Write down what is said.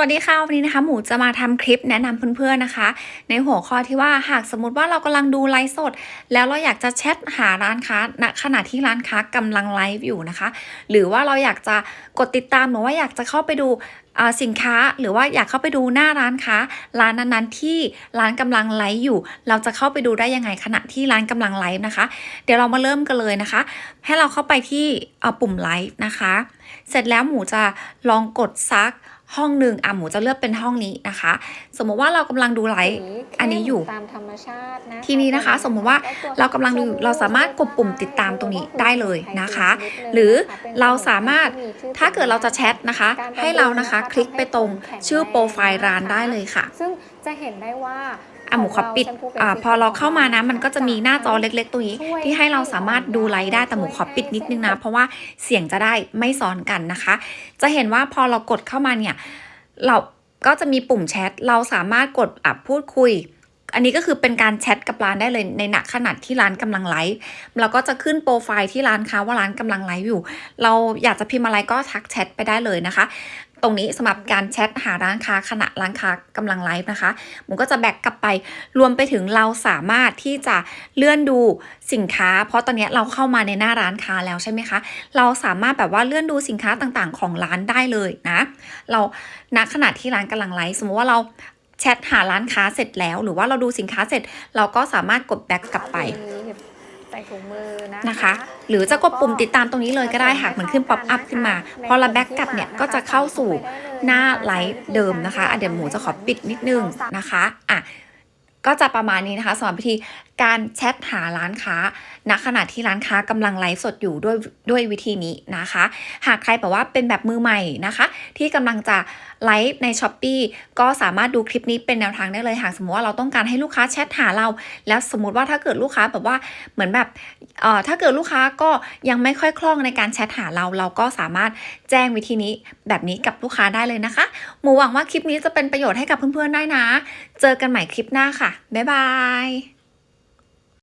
วัสดีค่ะวันนี้นะคะหมูจะมาทำคลิปแนะนำเพื่อนๆนะคะ ในหัวข้อที่ว่าหากสมมติว่าเรากำลังดูไลฟ์สด แล้วเราอยากจะแชทหาร้านค้าณขณะที่ร้านค้ากำลังไลฟ์อยู่นะคะ หรือว่าเราอยากจะกดติดตามหรือว่าอยากจะเข้าไปดูสินค้าหรือว่าอยากเข้าไปดูหน้าร้านค้า ร้านนั้นๆที่ร้านกำลังไลฟ์อยู่ เราจะเข้าไปดูได้ยังไงขณะที่ร้านกำลังไลฟ์นะคะ เดี๋ยวเรามาเริ่มกันเลยนะคะ ให้เราเข้าไปที่ปุ่มไลฟ์นะคะ เสร็จแล้วหมูจะลองกดซัก ห้องหนึ่งอะหมูจะเลือกเป็นห้องนี้นะคะ สมมติว่าเรากำลังดูไลฟ์อันนี้อยู่ตามธรรมชาตินะทีนี้นะคะ สมมุติว่าเรากำลังดูอยู่เราสามารถกดปุ่มติดตามตรงนี้ได้เลยนะคะ หรือเราสามารถถ้าเกิดเราจะแชทนะคะ ให้เรานะคะ คลิกไปตรงชื่อโปรไฟล์ร้านได้เลยค่ะ ซึ่ง จะเห็นได้ว่าอะหมูขอปิดอ่าพอเราเข้ามานะ มันก็จะมีหน้าจอเล็ก ๆตรงนี้ ที่ให้เราสามารถดูไลฟ์ได้แต่หมูขอปิดนิดนึงนะ เพราะว่าเสียงจะได้ไม่ซ้อนกันนะคะ จะเห็นว่าพอเรากดเข้ามาเนี่ย เราก็จะมีปุ่มแชทเราสามารถกดอะพูดคุย อันนี้ก็คือเป็นการแชทกับร้านได้เลยในณขณะที่ร้านกำลังไลฟ์เราก็จะขึ้นโปรไฟล์ที่ร้านค้าว่าร้านกำลังไลฟ์อยู่ เราอยากจะพิมพ์อะไรก็ทักแชทไปได้เลยนะคะ ตรงนี้สำหรับการแชทหาร้านค้าขณะร้านค้ากำลังไลฟ์นะคะผมก็จะแบ็กกลับไปรวมไปถึงเราสามารถที่จะเลื่อนดูสินค้า เพราะตอนนี้เราเข้ามาในหน้าร้านค้าแล้วใช่ไหมคะ เราสามารถแบบว่าเลื่อนดูสินค้าต่างๆ ของร้านได้เลยนะเราณขณะที่ร้านกำลังไลฟ์สมมติว่าเราแชทหาร้านค้าเสร็จแล้ว หรือว่าเราดูสินค้าเสร็จ เราก็สามารถกดแบ็กกลับไป ถุงมือนะนะคะ หรือจะกดปุ่มติดตามตรงนี้เลยก็ได้หากเหมือนขึ้นป๊อปอัพขึ้นมา พอเราแบ็กกลับเนี่ยก็จะเข้าสู่หน้าไลฟ์เดิมนะคะอะเดี๋ยวหมูจะขอปิดนิดนึงนะคะอะ ก็จะประมาณนี้นะคะสำหรับวิธีการแชทหาร้านค้าณขณะที่ร้านค้ากำลังไลฟ์สดอยู่ด้วยด้วยวิธีนี้นะคะ หากใครแบบว่าเป็นแบบมือใหม่นะคะ ที่กำลังจะไลฟ์ใน s h อ p e e ก็สามารถดูคลิปนี้เป็นแนวทางได้เลยหากสมมติว่าเราต้องการให้ลูกค้าแชทหาเรา แล้วสมมติว่าถ้าเกิดลูกค้าแบบว่าเหมือนแบบเอ่อถ้าเกิดลูกค้าก็ยังไม่ค่อยคล่องในการแชทหาเรา เราก็สามารถแจ้งวิธีนี้แบบนี้กับลูกค้าได้เลยนะคะหมูหวังว่าคลิปนี้จะเป็นประโยชน์ให้กับเพื่อนๆได้นะ เจอกันใหม่คลิปหน้าค่ะบ๊ายบาย